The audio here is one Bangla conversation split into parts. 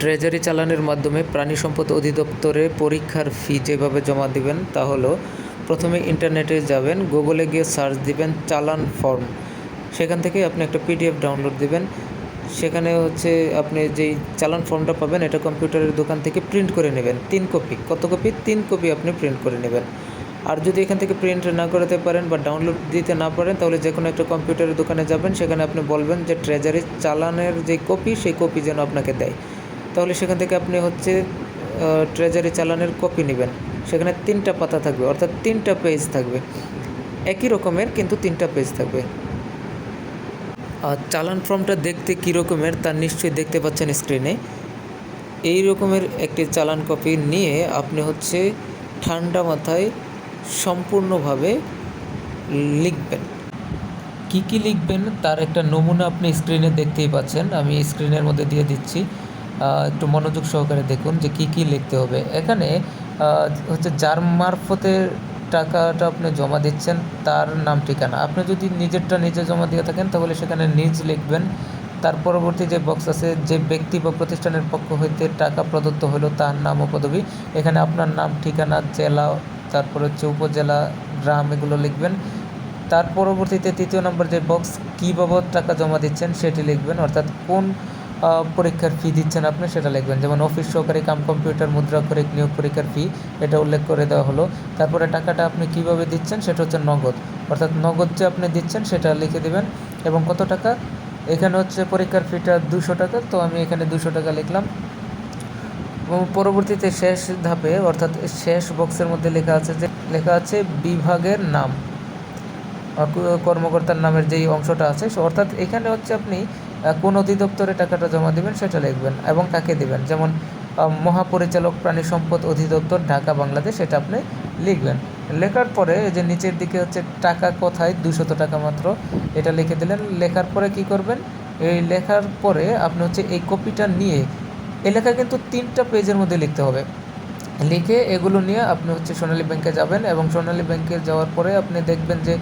ট্রেজারি চালানের মাধ্যমে প্রাণী সম্পদ অধিদপ্তরে পরীক্ষার ফি যেভাবে জমা দিবেন তা হলো, প্রথমে ইন্টারনেটে যাবেন, গুগলে গিয়ে সার্চ দিবেন চালান ফর্ম। সেখান থেকে আপনি একটা পিডিএফ ডাউনলোড দিবেন। সেখানে হচ্ছে আপনি যেই চালান ফর্মটা পাবেন, এটা কম্পিউটারের দোকান থেকে প্রিন্ট করে নেবেন, তিন কপি। কত কপি? তিন কপি আপনি প্রিন্ট করে নেবেন। আর যদি এখান থেকে প্রিন্ট না করাতে পারেন বা ডাউনলোড দিতে না পারেন, তাহলে যে কোনো একটা কম্পিউটারের দোকানে যাবেন, সেখানে আপনি বলবেন যে ট্রেজারি চালানের যে কপি, সেই কপি যেন আপনাকে দেয়। তাহলে সেখান থেকে আপনি হচ্ছে ট্রেজারি চালানের কপি নেবেন। সেখানে তিনটা পাতা থাকবে, অর্থাৎ তিনটা পেজ থাকবে। একই রকমের কিন্তু তিনটা পেজ থাকবে। আর চালান ফর্মটা দেখতে কী রকমের, তা নিশ্চয়ই দেখতে পাচ্ছেন স্ক্রিনে এই রকমের একটি চালান কপি নিয়ে আপনি হচ্ছে ঠান্ডা মাথায় সম্পূর্ণভাবে লিখবেন। কি কি লিখবেন, তার একটা নমুনা আপনি স্ক্রিনে দেখতেই পাচ্ছেন। আমি স্ক্রিনের মধ্যে দিয়ে দিচ্ছি। একটু মনোযোগ সহকারে দেখুন যে কি কি লিখতে হবে। এখানে হচ্ছে যার মারফতে টাকাটা আপনি জমা দিচ্ছেন, তার নাম ঠিকানা। আপনি যদি নিজেরটা নিজে জমা দিয়ে থাকেন, তাহলে সেখানে নিজ লিখবেন। তার পরবর্তী যে বক্স আছে, যে ব্যক্তি বা প্রতিষ্ঠানের পক্ষ হইতে টাকা প্রদত্ত হলো তার নাম ও পদবি। এখানে আপনার নাম, ঠিকানা, জেলা, তারপর হচ্ছে উপজেলা, গ্রাম, এগুলো লিখবেন। তার পরবর্তীতে তৃতীয় নম্বর যে বক্স কী বাবদ টাকা জমা দিচ্ছেন, সেটি লিখবেন। অর্থাৎ কোন পরীক্ষার ফি দিচ্ছেন আপনি, সেটা লিখবেন। যেমন অফিস সহকারী কাম কম্পিউটার মুদ্রাক্ষরিক নিয়োগ পরীক্ষার ফি এটা উল্লেখ করে দেওয়া হলো। তারপরে টাকাটা আপনি কীভাবে দিচ্ছেন, সেটা হচ্ছে নগদ। অর্থাৎ নগদ যে আপনি দিচ্ছেন, সেটা লিখে দিবেন। এবং কত টাকা? এখানে হচ্ছে পরীক্ষার ফিটা দুশো টাকা, তো আমি এখানে দুশো টাকা লিখলাম। এবং পরবর্তীতে শেষ ধাপে, অর্থাৎ শেষ বক্সের মধ্যে লেখা আছে যে, লেখা আছে বিভাগের নাম। কর্মকর্তার নামের যেই অংশটা আছে অর্থাৎ এখানে হচ্ছে আপনি কোন অধিদপ্তরে টাকাটা জমা দেবেন সেটা লিখবেন এবং কাকে দেবেন। যেমন মহাপরিচালক প্রাণী সম্পদ অধিদপ্তর ঢাকা, বাংলাদেশ, সেটা আপনি লিখবেন। লেখার পরে যে নিচের দিকে হচ্ছে টাকা কোথায় দুশত টাকা মাত্র, এটা লিখে দিলেন। লেখার পরে কি করবেন? এই লেখার পরে আপনি হচ্ছে এই কপিটা নিয়ে, এই লেখা কিন্তু তিনটা পেজের মধ্যে লিখতে হবে। লিখে এগুলো নিয়ে আপনি হচ্ছে সোনালী ব্যাংকে যাবেন এবং সোনালী ব্যাংকে যাওয়ার পরে আপনি দেখবেন যে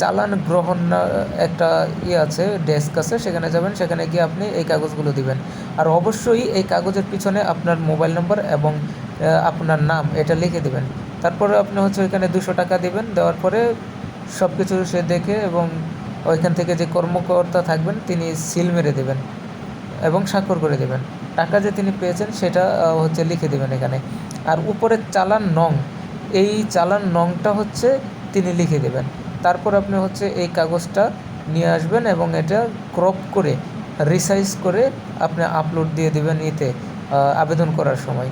চালান গ্রহণ একটা ইয়ে আছে ডেস্ক আছে, সেখানে যাবেন, সেখানে গিয়ে আপনি এই কাগজগুলো দিবেন। আর অবশ্যই এই কাগজের পিছনে আপনার মোবাইল নম্বর এবং আপনার নাম, এটা লিখে দিবেন। তারপরে আপনি হচ্ছে ওইখানে দুশো টাকা দিবেন, দেওয়ার পরে সব কিছু সে দেখে এবং ওইখান থেকে যে কর্মকর্তা থাকবেন, তিনি সিল মেরে দেবেন এবং স্বাক্ষর করে দেবেন। টাকা যে তিনি পেয়েছেন, সেটা হচ্ছে লিখে দেবেন এখানে। আর উপরে চালান নং, এই চালান নংটা হচ্ছে তিনি লিখে দেবেন। তারপর আপনি হচ্ছে এই কাগজটা নিয়ে আসবেন এবং এটা ক্রপ করে রিসাইজ করে আপনি আপলোড দিয়ে দেবেন এতে আবেদন করার সময়।